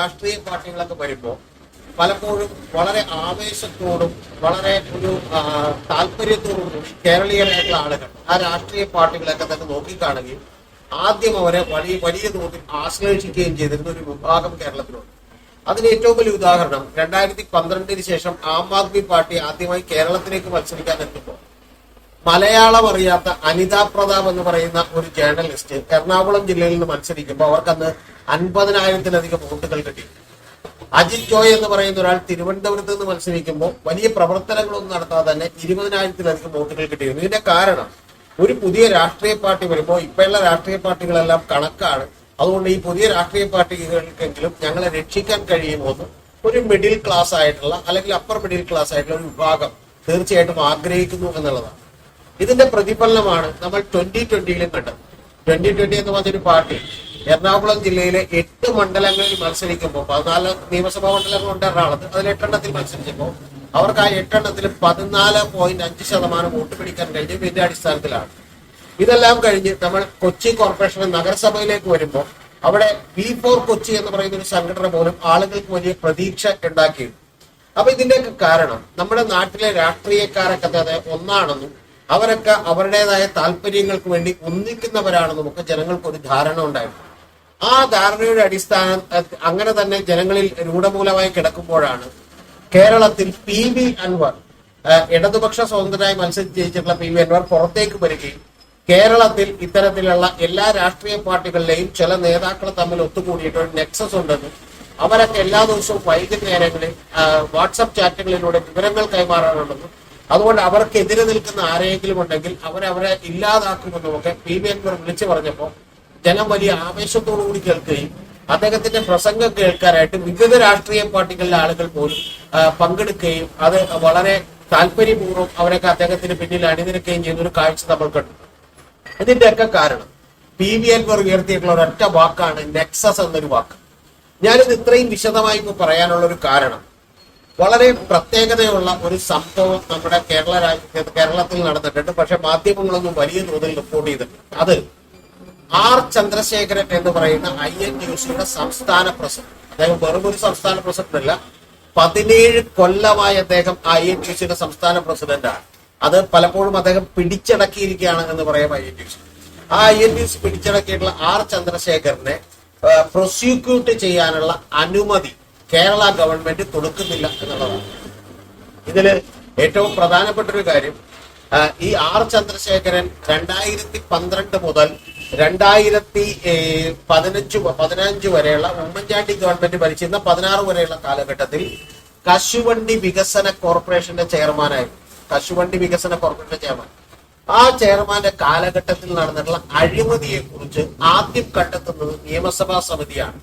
രാഷ്ട്രീയ പാർട്ടികളൊക്കെ വരുമ്പോൾ പലപ്പോഴും വളരെ ആവേശത്തോടും വളരെ ഒരു താല്പര്യത്തോടും കേരളീയരായിട്ടുള്ള ആളുകൾ ആ രാഷ്ട്രീയ പാർട്ടികളൊക്കെ തന്നെ നോക്കിക്കാണുകയും ആദ്യം അവരെ വലിയ വലിയ തോതിൽ ആശ്ലേഷിക്കുകയും ചെയ്തിരുന്ന ഒരു വിഭാഗം കേരളത്തിലുണ്ട്. അതിന് ഏറ്റവും വലിയ ഉദാഹരണം രണ്ടായിരത്തി പന്ത്രണ്ടിന് ശേഷം ആം ആദ്മി പാർട്ടി ആദ്യമായി കേരളത്തിലേക്ക് മത്സരിക്കാൻ എത്തുമ്പോൾ മലയാളം അറിയാത്ത അനിത പ്രതാപ് എന്ന് പറയുന്ന ഒരു ജേർണലിസ്റ്റ് എറണാകുളം ജില്ലയിൽ നിന്ന് മത്സരിക്കുമ്പോൾ അവർക്കന്ന് അൻപതിനായിരത്തിലധികം വോട്ടുകൾ കിട്ടി. അജിത് ജോയ് എന്ന് പറയുന്ന ഒരാൾ തിരുവനന്തപുരത്ത് നിന്ന് മത്സരിക്കുമ്പോൾ വലിയ പ്രവർത്തനങ്ങളൊന്നും നടത്താതെ തന്നെ ഇരുപതിനായിരത്തിലധികം വോട്ടുകൾ കിട്ടിയിരുന്നു. ഇതിന്റെ കാരണം ഒരു പുതിയ രാഷ്ട്രീയ പാർട്ടി വരുമ്പോൾ ഇപ്പോഴുള്ള രാഷ്ട്രീയ പാർട്ടികളെല്ലാം കണക്കാണ്. അതുകൊണ്ട് ഈ പുതിയ രാഷ്ട്രീയ പാർട്ടികൾക്കെങ്കിലും ഞങ്ങളെ രക്ഷിക്കാൻ കഴിയുമെന്ന് ഒരു മിഡിൽ ക്ലാസ് ആയിട്ടുള്ള അല്ലെങ്കിൽ അപ്പർ മിഡിൽ ക്ലാസ് ആയിട്ടുള്ള ഒരു വിഭാഗം തീർച്ചയായിട്ടും ആഗ്രഹിക്കുന്നു എന്നുള്ളതാണ്. ഇതിന്റെ പ്രതിഫലനമാണ് നമ്മൾ ട്വന്റി ട്വന്റിയിലും കണ്ടത്. ട്വന്റി ട്വന്റി എന്ന് പറഞ്ഞൊരു പാർട്ടി എറണാകുളം ജില്ലയിലെ എട്ട് മണ്ഡലങ്ങളിൽ മത്സരിക്കുമ്പോൾ പതിനാല് നിയമസഭാ മണ്ഡലങ്ങളുണ്ട് എറണാകുളത്ത്. അതിൽ എട്ടെണ്ണത്തിൽ മത്സരിച്ചപ്പോൾ അവർക്ക് ആ എട്ടെണ്ണത്തിൽ പതിനാല് പോയിന്റ് അഞ്ച് ശതമാനം വോട്ട് പിടിക്കാൻ കഴിഞ്ഞു ഇതിന്റെ അടിസ്ഥാനത്തിലാണ്. ഇതെല്ലാം കഴിഞ്ഞ് നമ്മൾ കൊച്ചി കോർപ്പറേഷൻ നഗരസഭയിലേക്ക് വരുമ്പോൾ അവിടെ വി ഫോർ കൊച്ചി എന്ന് പറയുന്ന ഒരു സംഘടന പോലും ആളുകൾക്ക് വലിയ പ്രതീക്ഷ ഉണ്ടാക്കിയിരുന്നു. അപ്പൊ ഇതിന്റെയൊക്കെ കാരണം നമ്മുടെ നാട്ടിലെ രാഷ്ട്രീയക്കാരൊക്കെ തന്നെ ഒന്നാണെന്നും അവരൊക്കെ അവരുടേതായ താല്പര്യങ്ങൾക്ക് വേണ്ടി ഒന്നിക്കുന്നവരാണെന്നും ഒക്കെ ജനങ്ങൾക്ക് ഒരു ധാരണ ഉണ്ടായിരുന്നു ആ ധാരണയുടെ അടിസ്ഥാനം അങ്ങനെ തന്നെ ജനങ്ങളിൽ രൂഢമൂലമായി കിടക്കുമ്പോഴാണ് കേരളത്തിൽ പി വി അൻവർ ഇടതുപക്ഷ സ്വതന്ത്രനായി മത്സരിച്ച് ജയിച്ചിട്ടുള്ള പി വി അൻവർ പുറത്തേക്ക് വരികയും കേരളത്തിൽ ഇത്തരത്തിലുള്ള എല്ലാ രാഷ്ട്രീയ പാർട്ടികളിലെയും ചില നേതാക്കൾ തമ്മിൽ ഒത്തുകൂടിയിട്ട് ഒരു നെക്സസ് ഉണ്ടെന്നും അവരൊക്കെ എല്ലാ ദിവസവും വൈകുന്നേരങ്ങളിൽ വാട്സപ്പ് ചാറ്റുകളിലൂടെ വിവരങ്ങൾ കൈമാറാറുണ്ടെന്നും അതുകൊണ്ട് അവർക്കെതിരെ നിൽക്കുന്ന ആരെങ്കിലും ഉണ്ടെങ്കിൽ അവരവരെ ഇല്ലാതാക്കുമെന്നും ഒക്കെ പി വി അൻവർ വിളിച്ചു പറഞ്ഞപ്പോൾ ജനം വലിയ ആവേശത്തോടു കൂടി കേൾക്കുകയും അദ്ദേഹത്തിന്റെ പ്രസംഗം കേൾക്കാനായിട്ട് വിവിധ രാഷ്ട്രീയ പാർട്ടികളിലെ ആളുകൾ പോലും പങ്കെടുക്കുകയും അത് വളരെ താല്പര്യപൂർവം അവരൊക്കെ അദ്ദേഹത്തിന് പിന്നിൽ അണിനിരക്കുകയും ചെയ്യുന്ന ഒരു കാഴ്ച നമ്മൾ കണ്ടു. ഇതിന്റെയൊക്കെ കാരണം പി വി അൻവർ ഉയർത്തിയിട്ടുള്ള ഒരൊറ്റ വാക്കാണ് നെക്സസ് എന്നൊരു വാക്ക്. ഞാനിത് ഇത്രയും വിശദമായി പറയാനുള്ള ഒരു കാരണം വളരെ പ്രത്യേകതയുള്ള ഒരു സംഭവം നമ്മുടെ കേരള രാജ്യത്ത് കേരളത്തിൽ നടന്നിട്ടുണ്ട്. പക്ഷെ മാധ്യമങ്ങളൊന്നും വലിയ തോതിൽ റിപ്പോർട്ട് ചെയ്തിട്ടുണ്ട് അത് ആർ ചന്ദ്രശേഖരൻ എന്ന് പറയുന്ന ഐ എൻ ന്യൂസിയുടെ സംസ്ഥാന പ്രസിഡന്റ്. അദ്ദേഹം വെറും ഒരു സംസ്ഥാന പ്രസിഡന്റ് അല്ല. പതിനേഴ് കൊല്ലമായി അദ്ദേഹം ഐ എൻ ന്യൂസിയുടെ സംസ്ഥാന പ്രസിഡന്റാണ് അത് പലപ്പോഴും അദ്ദേഹം പിടിച്ചടക്കിയിരിക്കുകയാണ് എന്ന് പറയാം ഐ എൻ ന്യൂസ് ആ ഐ എൻ ന്യൂസ് പിടിച്ചടക്കിയിട്ടുള്ള ആർ ചന്ദ്രശേഖരനെ പ്രോസിക്യൂട്ട് ചെയ്യാനുള്ള അനുമതി കേരള ഗവൺമെന്റ് കൊടുക്കുന്നില്ല എന്നുള്ളതാണ്. ഇതിൽ ഏറ്റവും പ്രധാനപ്പെട്ട ഒരു കാര്യം ഈ ആർ ചന്ദ്രശേഖരൻ രണ്ടായിരത്തി പന്ത്രണ്ട് മുതൽ രണ്ടായിരത്തി പതിനഞ്ച് പതിനഞ്ച് വരെയുള്ള ഉമ്മൻചാണ്ടി ഗവൺമെന്റ് ഭരിച്ചിരുന്ന പതിനാറ് വരെയുള്ള കാലഘട്ടത്തിൽ കശുവണ്ടി വികസന കോർപ്പറേഷന്റെ ചെയർമാനായിരുന്നു. കശുവണ്ടി വികസന കോർപ്പറേഷന്റെ ചെയർമാൻ. ആ ചെയർമാന്റെ കാലഘട്ടത്തിൽ നടന്നിട്ടുള്ള അഴിമതിയെ കുറിച്ച് ആദ്യം കണ്ടെത്തുന്നത് നിയമസഭാ സമിതിയാണ്.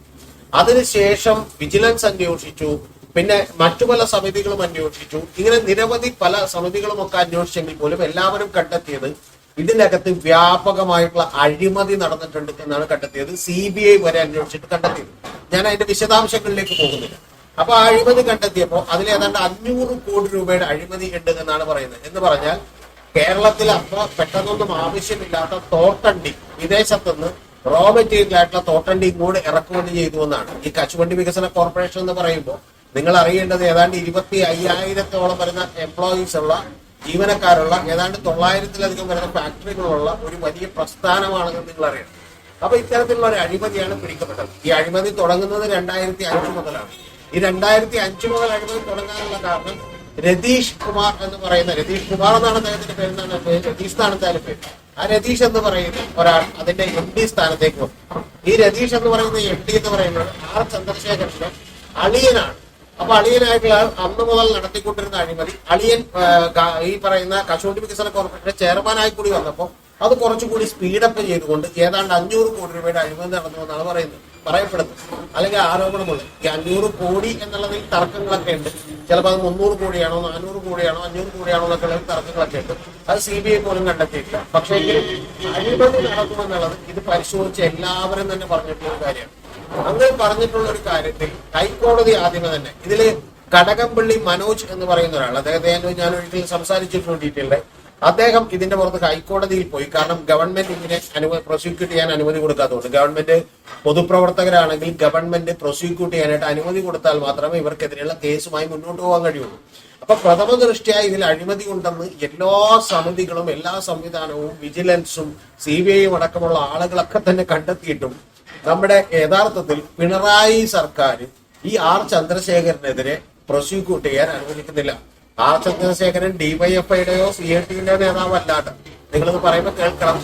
അതിനുശേഷം വിജിലൻസ് അന്വേഷിച്ചു പിന്നെ മറ്റു പല സമിതികളും അന്വേഷിച്ചു. ഇങ്ങനെ നിരവധി പല സമിതികളും ഒക്കെ അന്വേഷിച്ചെങ്കിൽ പോലും എല്ലാവരും കണ്ടെത്തിയത് ഇതിനകത്ത് വ്യാപകമായിട്ടുള്ള അഴിമതി നടന്നിട്ടുണ്ട് എന്നാണ് കണ്ടെത്തിയത്. സി ബി ഐ വരെ അന്വേഷിച്ചിട്ട് കണ്ടെത്തിയത്. ഞാൻ അതിന്റെ വിശദാംശങ്ങളിലേക്ക് പോകുന്നില്ല. അപ്പൊ ആ അഴിമതി കണ്ടെത്തിയപ്പോൾ അതിൽ ഏതാണ്ട് അഞ്ഞൂറ് കോടി രൂപയുടെ അഴിമതി ഉണ്ട് എന്നാണ് പറയുന്നത്. എന്ന് പറഞ്ഞാൽ കേരളത്തിൽ അത്ര പെട്ടെന്നൊന്നും ആവശ്യമില്ലാത്ത തോട്ടണ്ടി വിദേശത്തുനിന്ന് റോ മെറ്റീരിയൽ ആയിട്ടുള്ള തോട്ടണ്ടി ഇങ്ങോട്ട് ഇറക്കുമതി ചെയ്തു എന്നാണ്. ഈ കശുവണ്ടി വികസന കോർപ്പറേഷൻ എന്ന് പറയുമ്പോൾ നിങ്ങൾ അറിയേണ്ടത് ഏതാണ്ട് ഇരുപത്തി അയ്യായിരത്തോളം വരുന്ന എംപ്ലോയീസ് ഉള്ള ജീവനക്കാരുള്ള ഏതാണ്ട് തൊള്ളായിരത്തിലധികം വരുന്ന ഫാക്ടറികളുള്ള ഒരു വലിയ പ്രസ്ഥാനമാണെന്ന് നിങ്ങൾ അറിയണം. അപ്പൊ ഇത്തരത്തിലുള്ള ഒരു അഴിമതിയാണ് പിടിക്കപ്പെട്ടത്. ഈ അഴിമതി തുടങ്ങുന്നത് രണ്ടായിരത്തി അഞ്ച് മുതലാണ്. ഈ രണ്ടായിരത്തി അഞ്ച് മുതൽ അഴിമതി തുടങ്ങാനുള്ള കാരണം രതീഷ് കുമാർ എന്ന് പറയുന്ന രതീഷ് കുമാർ എന്നാണ് അദ്ദേഹത്തിന്റെ പേര് പേര് രതീഷ് എന്നാണ് അദ്ദേഹത്തിന്റെ പേര്? ആ രതീഷ് എന്ന് പറയും ഒരാൾ അതിന്റെ എം ഡി സ്ഥാനത്തേക്ക് വന്നു. ഈ രതീഷ് എന്ന് പറയുന്ന എം ഡി എന്ന് പറയുന്നത് ആർ ചന്ദ്രശേഖരന്റെ അളിയനാണ്. അപ്പൊ അളിയനായിട്ടുള്ള അന്ന് മുതൽ നടത്തിക്കൊണ്ടിരുന്ന അഴിമതി അളിയൻ ഈ പറയുന്ന കശുവണ്ടി വികസന കോർപ്പറേഷന്റെ ചെയർമാനായി കൂടി വന്നപ്പോൾ അത് കുറച്ചുകൂടി സ്പീഡപ്പ് ചെയ്തുകൊണ്ട് ഏതാണ്ട് അഞ്ഞൂറ് കോടി രൂപയുടെ അഴിമതി നടന്നു എന്നാണ് പറയുന്നത് പറയപ്പെടുന്നത്. അല്ലെങ്കിൽ ആരോപണമുള്ളത് ഈ അഞ്ഞൂറ് കോടി എന്നുള്ളതിൽ തർക്കങ്ങളൊക്കെ ഉണ്ട്. ചിലപ്പോൾ അത് മുന്നൂറ് കോടിയാണോ നാനൂറ് കോടിയാണോ അഞ്ഞൂറ് കോടിയാണോ എന്നൊക്കെ ഉള്ള തർക്കങ്ങളൊക്കെ ഉണ്ട്. അത് സി ബി ഐ പോലും കണ്ടെത്തിയിട്ടില്ല. പക്ഷേ അഴിമതി നടക്കുമെന്നുള്ളത് ഇത് പരിശോധിച്ച് എല്ലാവരും തന്നെ പറഞ്ഞിട്ടുള്ള ഒരു കാര്യമാണ്. അങ്ങനെ പറഞ്ഞിട്ടുള്ള ഒരു കാര്യത്തിൽ ഹൈക്കോടതി ആദ്യമേ തന്നെ ഇതിൽ കടകംപള്ളി മനോജ് എന്ന് പറയുന്ന ഒരാൾ അദ്ദേഹത്തെ ഞാൻ- ഒരിക്കലും സംസാരിച്ചിട്ടുണ്ട് അദ്ദേഹം ഇതിന്റെ പുറത്ത് ഹൈക്കോടതിയിൽ പോയി. കാരണം ഗവൺമെന്റ് ഇതിനെ അനുമതി പ്രോസിക്യൂട്ട് ചെയ്യാൻ അനുമതി കൊടുക്കാത്തതുകൊണ്ട്. ഗവൺമെന്റ് പൊതുപ്രവർത്തകരാണെങ്കിൽ ഗവൺമെന്റ് പ്രോസിക്യൂട്ട് ചെയ്യാനായിട്ട് അനുമതി കൊടുത്താൽ മാത്രമേ ഇവർക്കെതിരെയുള്ള കേസുമായി മുന്നോട്ട് പോകാൻ കഴിയുള്ളൂ. അപ്പൊ പ്രഥമ ദൃഷ്ടിയായി ഇതിൽ അഴിമതി ഉണ്ടെന്ന് എല്ലാ സമിതികളും എല്ലാ സംവിധാനവും വിജിലൻസും സി ബി ഐയും അടക്കമുള്ള ആളുകളൊക്കെ തന്നെ കണ്ടെത്തിയിട്ടും നമ്മുടെ യഥാർത്ഥത്തിൽ പിണറായി സർക്കാർ ഈ ആർ ചന്ദ്രശേഖരനെതിരെ പ്രോസിക്യൂട്ട് ചെയ്യാൻ അനുവദിക്കുന്നില്ല. ആർ ചന്ദ്രശേഖരൻ ഡിവൈഎഫ്ഐയുടെയോ സി ഐ ടിയുടെ നേതാവല്ലാണ്ട്. നിങ്ങളിത് പറയുമ്പോൾ കേൾക്കണം.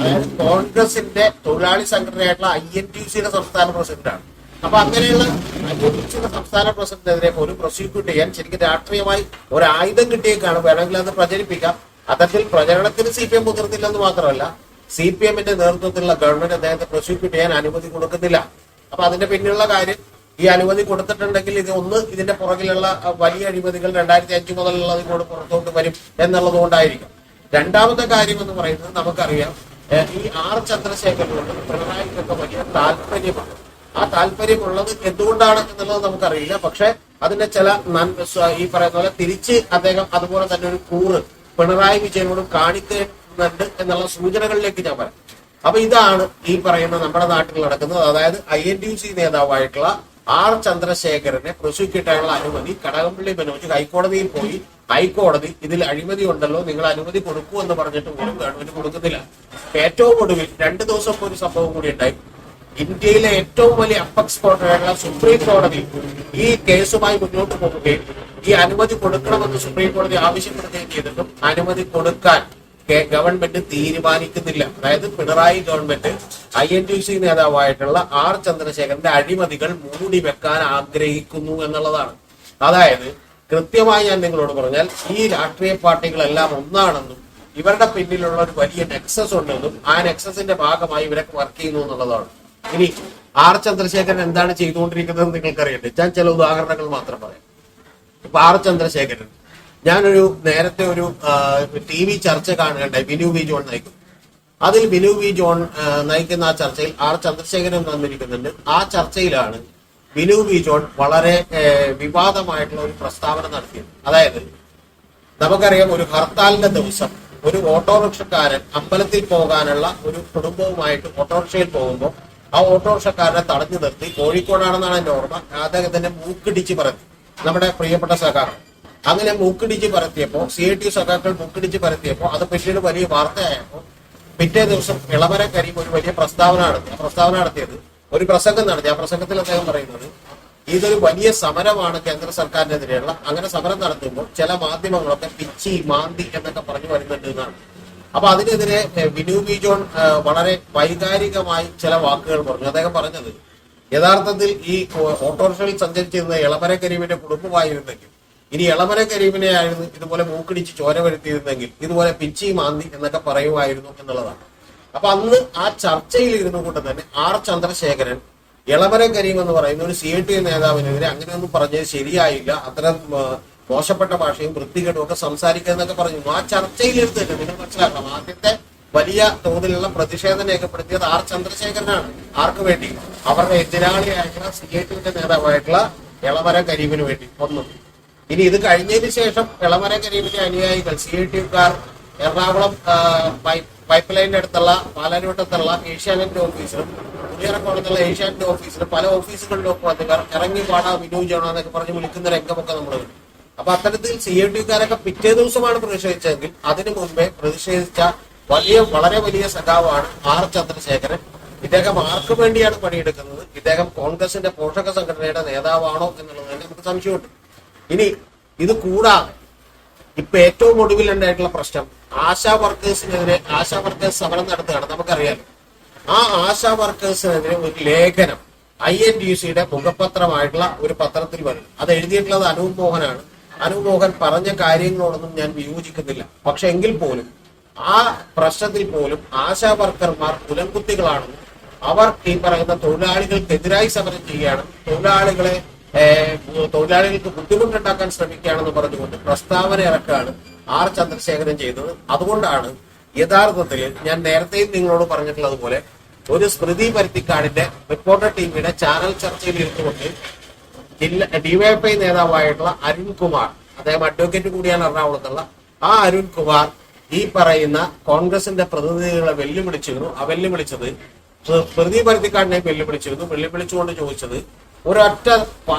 അതായത് കോൺഗ്രസിന്റെ തൊഴിലാളി സംഘടനയായിട്ടുള്ള ഐ എൻ ടി സിയുടെ സംസ്ഥാന പ്രസിഡന്റാണ്. അപ്പൊ അങ്ങനെയുള്ള അനുവദിച്ചുള്ള സംസ്ഥാന പ്രസിഡന്റിനെതിരെ പോലും പ്രോസിക്യൂട്ട് ചെയ്യാൻ ശരിക്കും രാഷ്ട്രീയമായി ഒരു ആയുധം കിട്ടിയേക്കാണ്. വേണമെങ്കിൽ അത് പ്രചരിപ്പിക്കാം. അത്തരത്തിൽ പ്രചരണത്തിന് സി പി എം മുതിർന്നില്ലെന്ന് മാത്രമല്ല സി പി എമ്മിന്റെ നേതൃത്വത്തിലുള്ള ഗവൺമെന്റ് അദ്ദേഹത്തെ പ്രോസിക്യൂട്ട് ചെയ്യാൻ അനുമതി കൊടുക്കുന്നില്ല. അപ്പൊ അതിന്റെ പിന്നിലുള്ള കാര്യം ഈ അനുമതി കൊടുത്തിട്ടുണ്ടെങ്കിൽ ഇത് ഒന്ന് ഇതിന്റെ പുറകിലുള്ള വലിയ അഴിമതികൾ രണ്ടായിരത്തി അഞ്ചു മുതലുള്ളത് കൂടെ പുറത്തോട്ട് വരും എന്നുള്ളത് കൊണ്ടായിരിക്കും. രണ്ടാമത്തെ കാര്യം എന്ന് പറയുന്നത് നമുക്കറിയാം ഈ ആർ ചന്ദ്രശേഖരനോട് പിണറായിക്കൊക്കെ വലിയ താല്പര്യമാണ് ആ താല്പര്യമുള്ളത് എന്തുകൊണ്ടാണ് എന്നുള്ളത് നമുക്കറിയില്ല. പക്ഷെ അതിന്റെ ചില ഈ പറയുന്ന പോലെ തിരിച്ച് അദ്ദേഹം അതുപോലെ തന്നെ ഒരു കൂറ് പിണറായി വിജയനോട് കാണിക്കുന്നുണ്ട് എന്നുള്ള സൂചനകളിലേക്ക് ഞാൻ പറയാം അപ്പൊ ഇതാണ് ഈ പറയുന്ന നമ്മുടെ നാട്ടിൽ നടക്കുന്നത്. അതായത് I N D U C നേതാവായിട്ടുള്ള R ചന്ദ്രശേഖരനെ പ്രോസിക്യൂട്ടാനുള്ള അനുമതി കടകംപള്ളി ബനോജ് ഹൈക്കോടതിയിൽ പോയി. ഹൈക്കോടതി ഇതിൽ അഴിമതി ഉണ്ടല്ലോ നിങ്ങൾ അനുമതി കൊടുക്കൂ എന്ന് പറഞ്ഞിട്ട് പോലും ഗവൺമെന്റ് കൊടുക്കുന്നില്ല. ഏറ്റവും ഒടുവിൽ രണ്ടു ദിവസം ഒരു സംഭവം കൂടി ഉണ്ടായി. ഇന്ത്യയിലെ ഏറ്റവും വലിയ അപ്പക്സ് കോടതിയായിട്ടുള്ള സുപ്രീം കോടതി ഈ കേസുമായി മുന്നോട്ട് പോകുകയും ഈ അനുമതി കൊടുക്കണമെന്ന് സുപ്രീം കോടതി ആവശ്യപ്പെടുകയും ചെയ്തിട്ടും അനുമതി കൊടുക്കാൻ ഗവൺമെന്റ് തീരുമാനിക്കുന്നില്ല. അതായത് Pinarayi government I N T C നേതാവായിട്ടുള്ള R ചന്ദ്രശേഖരന്റെ അഴിമതികൾ മൂടി വെക്കാൻ ആഗ്രഹിക്കുന്നു എന്നുള്ളതാണ്. അതായത് കൃത്യമായി ഞാൻ നിങ്ങളോട് പറഞ്ഞാൽ ഈ രാഷ്ട്രീയ പാർട്ടികളെല്ലാം ഒന്നാണെന്നും ഇവരുടെ പിന്നിലുള്ള ഒരു വലിയ നെക്സസ് ഉണ്ടെന്നും ആ നെക്സസിന്റെ ഭാഗമായി ഇവരൊക്കെ വർക്ക് ചെയ്യുന്നു എന്നുള്ളതാണ്. ഇനി ആർ ചന്ദ്രശേഖരൻ എന്താണ് ചെയ്തുകൊണ്ടിരിക്കുന്നത് നിങ്ങൾക്കറിയട്ടെ ഞാൻ ചില ഉദാഹരണങ്ങൾ മാത്രം പറയാം. ഇപ്പൊ ആർ ചന്ദ്രശേഖരൻ ഞാനൊരു നേരത്തെ ഒരു ടി വി ചർച്ച കാണുകയുണ്ടായി. ബിനു വി ജോൺ നയിക്കും. അതിൽ ബിനു വി ജോൺ നയിക്കുന്ന ആ ചർച്ചയിൽ ആർ ചന്ദ്രശേഖരൻ വന്നിരിക്കുന്നുണ്ട്. ആ ചർച്ചയിലാണ് ബിനു വി ജോൺ വളരെ വിവാദമായിട്ടുള്ള ഒരു പ്രസ്താവന നടത്തിയത്. അതായത് നമുക്കറിയാം ഒരു ഹർത്താലിന്റെ ദിവസം ഒരു ഓട്ടോറിക്ഷക്കാരൻ അമ്പലത്തിൽ പോകാനുള്ള ഒരു കുടുംബവുമായിട്ട് ഓട്ടോറിക്ഷയിൽ പോകുമ്പോൾ ആ ഓട്ടോറിക്ഷക്കാരനെ തടഞ്ഞു നിർത്തി. കോഴിക്കോടാണെന്നാണ് എന്റെ ഓർമ്മ. അദ്ദേഹത്തിന്റെ മൂക്കിടിച്ച് പറഞ്ഞു നമ്മുടെ പ്രിയപ്പെട്ട സഖാക്കൾ അങ്ങനെ മൂക്കിടിച്ച് പരത്തിയപ്പോ സി ഐ ടി സഖാക്കൾ മൂക്കിടിച്ച് പരത്തിയപ്പോ അത് പിന്നീട് വലിയ വാർത്തയായപ്പോ പിറ്റേ ദിവസം ഇളവര കരീം ഒരു വലിയ പ്രസ്താവന നടത്തി. ആ പ്രസ്താവന നടത്തിയത് ഒരു പ്രസംഗം നടത്തി. ആ പ്രസംഗത്തിൽ അദ്ദേഹം പറയുന്നത് ഇതൊരു വലിയ സമരമാണ് കേന്ദ്ര സർക്കാരിനെതിരെയുള്ള. അങ്ങനെ സമരം നടത്തുമ്പോൾ ചില മാധ്യമങ്ങളൊക്കെ പിച്ചി മാന്തി എന്നൊക്കെ പറഞ്ഞു വരുന്നുണ്ട് എന്നാണ്. അപ്പൊ അതിനെതിരെ വിനു ബി ജോൺ വളരെ വൈകാരികമായി ചില വാക്കുകൾ പറഞ്ഞു. അദ്ദേഹം പറഞ്ഞത് യഥാർത്ഥത്തിൽ ഈ ഓട്ടോറിക്ഷയിൽ സഞ്ചരിച്ചിരുന്ന ഇളമര കരീമിന്റെ കുടുംബമായിരുന്നെങ്കിൽ ഇനി ഇളമര കരീമിനെ ആയിരുന്നു ഇതുപോലെ മൂക്കിടിച്ച് ചോര വരുത്തിയിരുന്നെങ്കിൽ ഇതുപോലെ പിച്ചി മാന്തി എന്നൊക്കെ പറയുമായിരുന്നു എന്നുള്ളതാണ്. അപ്പൊ അന്ന് ആ ചർച്ചയിൽ ഇരുന്നു കൊണ്ട് തന്നെ ആർ ചന്ദ്രശേഖരൻ ഇളമര കരീം എന്ന് പറയുന്ന ഒരു സി ഐ ടി നേതാവിനെതിരെ അങ്ങനെയൊന്നും പറഞ്ഞത് ശരിയായില്ല. അത്തരം മോശപ്പെട്ട ഭാഷയും വൃത്തികേടും ഒക്കെ സംസാരിക്കുക എന്നൊക്കെ പറഞ്ഞു. ആ ചർച്ചയിൽ തന്നെ നിങ്ങൾ മനസ്സിലാക്കണം ആദ്യത്തെ വലിയ തോതിലുള്ള പ്രതിഷേധം രേഖപ്പെടുത്തിയത് ആർ ചന്ദ്രശേഖരനാണ്. ആർക്ക് വേണ്ടി? അവരുടെ എതിരാളിയായിട്ടുള്ള സി ഐ ടിയുടെ നേതാവായിട്ടുള്ള ഇളവര കരീമിന് വേണ്ടി. ഒന്നും. ഇനി ഇത് കഴിഞ്ഞതിന് ശേഷം ഇളമര കരീമിന്റെ അനുയായികൾ സി ഐ ടിക്കാർ എറണാകുളം പൈപ്പ് ലൈനിന്റെ അടുത്തുള്ള പാലാരിവട്ടത്തുള്ള ഏഷ്യാനെറ്റ് ഓഫീസിലും പുതിയറക്കോളത്തുള്ള ഏഷ്യാനെറ്റ് ഓഫീസിലും പല ഓഫീസുകളിലും അധികാർ ഇറങ്ങി പാടാ വിനോ ചെയ്യണം എന്നൊക്കെ പറഞ്ഞ് വിളിക്കുന്ന രംഗമൊക്കെ നമ്മൾ കണ്ടു അപ്പൊ അത്തരത്തിൽ സി ഐ ടിക്കാരൊക്കെ പിറ്റേ ദിവസമാണ് പ്രതിഷേധിച്ചതെങ്കിൽ അതിനു മുമ്പേ പ്രതിഷേധിച്ച വലിയ വളരെ വലിയ സഖാവാണ് ആർ ചന്ദ്രശേഖരൻ. ഇദ്ദേഹം ആർക്ക് വേണ്ടിയാണ് പണിയെടുക്കുന്നത്? ഇദ്ദേഹം കോൺഗ്രസിന്റെ പോഷക സംഘടനയുടെ നേതാവാണോ എന്നുള്ളതിന് നമുക്ക് സംശയമുണ്ട്. ഇനി ഇത് കൂടാതെ ഇപ്പൊ ഏറ്റവും ഒടുവിൽ ഉണ്ടായിട്ടുള്ള പ്രശ്നം ആശാ വർക്കേഴ്സിനെതിരെ ആശാ വർക്കേഴ്സ് സമരം നടത്തുകയാണ്. നമുക്കറിയാലോ ആ ആശാ വർക്കേഴ്സിനെതിരെ ഒരു ലേഖനം ഐ എൻ ഡി സിയുടെ മുഖപത്രമായിട്ടുള്ള ഒരു പത്രത്തിൽ വരുന്നു അത് എഴുതിയിട്ടുള്ളത് അനൂപ് മോഹനാണ്. അനൂപ് മോഹൻ പറഞ്ഞ കാര്യങ്ങളോടൊന്നും ഞാൻ വിയോജിക്കുന്നില്ല. പക്ഷെ എങ്കിൽ പോലും ആ പ്രശ്നത്തിൽ പോലും ആശാ വർക്കർമാർ കുലംകുത്തികളാണെന്നും അവർ ഈ പറയുന്ന തൊഴിലാളികൾക്കെതിരായി സമരം ചെയ്യുകയാണ്. തൊഴിലാളികളെ തൊഴിലാളികൾക്ക് ബുദ്ധിമുട്ടുണ്ടാക്കാൻ ശ്രമിക്കുകയാണെന്ന് പറഞ്ഞുകൊണ്ട് പ്രസ്താവന ഇറക്കുകയാണ് ആർ ചന്ദ്രശേഖരൻ ചെയ്തത്. അതുകൊണ്ടാണ് യഥാർത്ഥത്തിൽ ഞാൻ നേരത്തെയും നിങ്ങളോട് പറഞ്ഞിട്ടുള്ളതുപോലെ ഒരു സ്മൃതി പരുത്തിക്കാടിന്റെ റിപ്പോർട്ടർ ടീമിന്റെ ചാനൽ ചർച്ചയിൽ ഇരുന്നുകൊണ്ട് ജില്ല ഡിവൈഎഫ്ഐ നേതാവായിട്ടുള്ള അരുൺകുമാർ അദ്ദേഹം അഡ്വക്കേറ്റ് കൂടിയാണ് എറണാകുളത്തുള്ള ആ അരുൺകുമാർ ഈ പറയുന്ന കോൺഗ്രസിന്റെ പ്രതിനിധികളെ വെല്ലുവിളിച്ചിരുന്നു. ആ വെല്ലുവിളിച്ചത് സ്മൃതി പരുത്തിക്കാടിനെ വെല്ലുവിളിച്ചിരുന്നു. വെല്ലുവിളിച്ചുകൊണ്ട് ചോദിച്ചത് ഒരൊറ്റ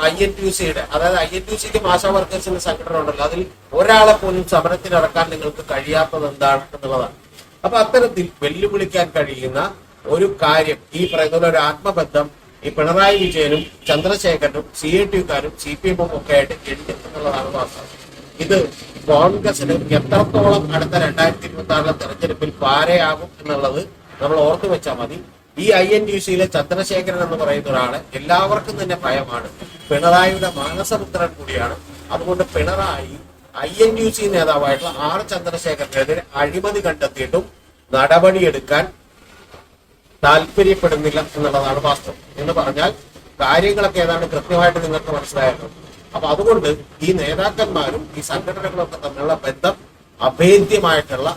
ഐ എൻ ടി സിയുടെ അതായത് ഐ എൻ ടി സിക്ക് ആശാ വർക്കേഴ്സിന്റെ സംഘടന ഉണ്ടല്ലോ അതിൽ ഒരാളെ പോലും സമരത്തിനിറക്കാൻ നിങ്ങൾക്ക് കഴിയാത്തത് എന്താണ് എന്നുള്ളതാണ്. അപ്പൊ അത്തരത്തിൽ വെല്ലുവിളിക്കാൻ കഴിയുന്ന ഒരു കാര്യം ഈ പറയുന്ന ഒരു ആത്മബന്ധം ഈ പിണറായി വിജയനും ചന്ദ്രശേഖരനും സി എ ടിക്കാരും സി പി എമ്മും ഒക്കെ ആയിട്ട് ഉണ്ട് എന്നുള്ളതാണ് വാസ്തവം. ഇത് കോൺഗ്രസിന് എത്രത്തോളം അടുത്ത രണ്ടായിരത്തി ഇരുപത്തി ആറിലെ തെരഞ്ഞെടുപ്പിൽ പാരയാകും എന്നുള്ളത് നമ്മൾ ഓർത്തു വെച്ചാൽ മതി. ഈ ഐ എൻ ടി സിയിലെ ചന്ദ്രശേഖരൻ എന്ന് പറയുന്ന ഒരാളെ എല്ലാവർക്കും തന്നെ ഭയമാണ്. പിണറായിയുടെ മാനസപുത്രൻ കൂടിയാണ്. അതുകൊണ്ട് Pinarayi I N T C നേതാവായിട്ടുള്ള R ചന്ദ്രശേഖരനെതിരെ അഴിമതി കണ്ടെത്തിയിട്ടും നടപടിയെടുക്കാൻ താല്പര്യപ്പെടുന്നില്ല എന്നുള്ളതാണ് വാസ്തവം. എന്ന് പറഞ്ഞാൽ കാര്യങ്ങളൊക്കെ ഏതാണ്ട് കൃത്യമായിട്ട് നിങ്ങൾക്ക് മനസ്സിലായല്ലോ. അപ്പൊ അതുകൊണ്ട് ഈ നേതാക്കന്മാരും ഈ സംഘടനകളൊക്കെ തമ്മിലുള്ള ബന്ധം അഭേദ്യമായിട്ടുള്ള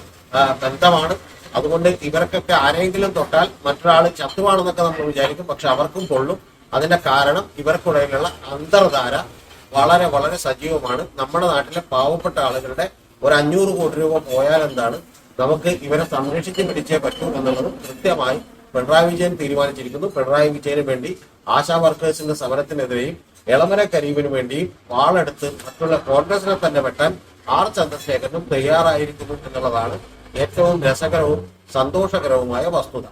ബന്ധമാണ്. അതുകൊണ്ട് ഇവർക്കൊക്കെ ആരെങ്കിലും തൊട്ടാൽ മറ്റൊരാൾ ചത്തുവാണെന്നൊക്കെ നമ്മൾ വിചാരിക്കും പക്ഷെ അവർക്കും പൊള്ളും അതിന്റെ കാരണം ഇവർക്കിടയിലുള്ള അന്തർധാര വളരെ വളരെ സജീവമാണ്. നമ്മുടെ നാട്ടിലെ പാവപ്പെട്ട ആളുകളുടെ ഒരു അഞ്ഞൂറ് കോടി രൂപ പോയാൽ എന്താണ്? നമുക്ക് ഇവരെ സംരക്ഷിച്ച് പിടിച്ചേ പറ്റൂ എന്നുള്ളതും കൃത്യമായി പിണറായി വിജയൻ തീരുമാനിച്ചിരിക്കുന്നു. പിണറായി വിജയന് വേണ്ടി ആശാ വർക്കേഴ്സിന്റെ സമരത്തിനെതിരെയും എളമര കരീബിനു വേണ്ടിയും വാളെടുത്ത് മറ്റുള്ള കോൺഗ്രസിനെ തന്നെ വെട്ടാൻ ആർ ചന്ദ്രശേഖരനും തയ്യാറായിരിക്കുന്നു എന്നുള്ളതാണ് ഏറ്റവും രസകരവും സന്തോഷകരവുമായ വസ്തുത.